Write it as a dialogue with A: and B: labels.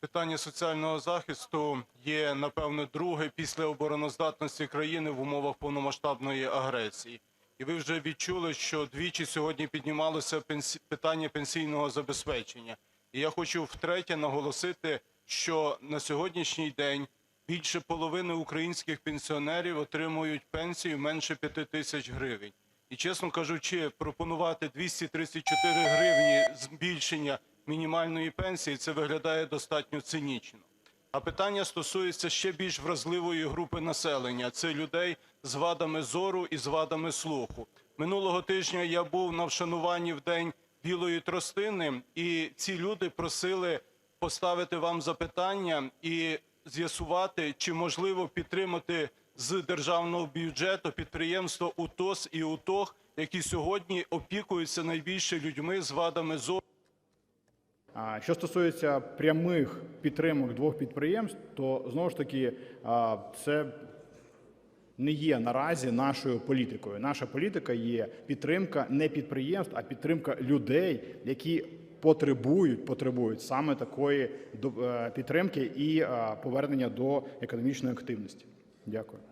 A: Питання соціального захисту є, напевно, друге після обороноздатності країни в умовах повномасштабної агресії. І ви вже відчули, що двічі сьогодні піднімалося питання пенсійного забезпечення. І я хочу втретє наголосити, що на сьогоднішній день більше половини українських пенсіонерів отримують пенсію менше 5 тисяч гривень. І, чесно кажучи, пропонувати 234 гривні збільшення мінімальної пенсії це виглядає достатньо цинічно. А питання стосується ще більш вразливої групи населення це людей з вадами зору і з вадами слуху. Минулого тижня я був на вшануванні в день білої тростини, і ці люди просили поставити вам запитання і з'ясувати, чи можливо підтримати з державного бюджету підприємства УТОС і УТОГ, які сьогодні опікуються найбільше людьми з вадами зору.
B: Що стосується прямих підтримок двох підприємств, то знову ж таки це не є наразі нашою політикою. Наша політика є підтримка не підприємств, а підтримка людей, які потребують, потребують саме такої е, підтримки і повернення до економічної активності. Дякую.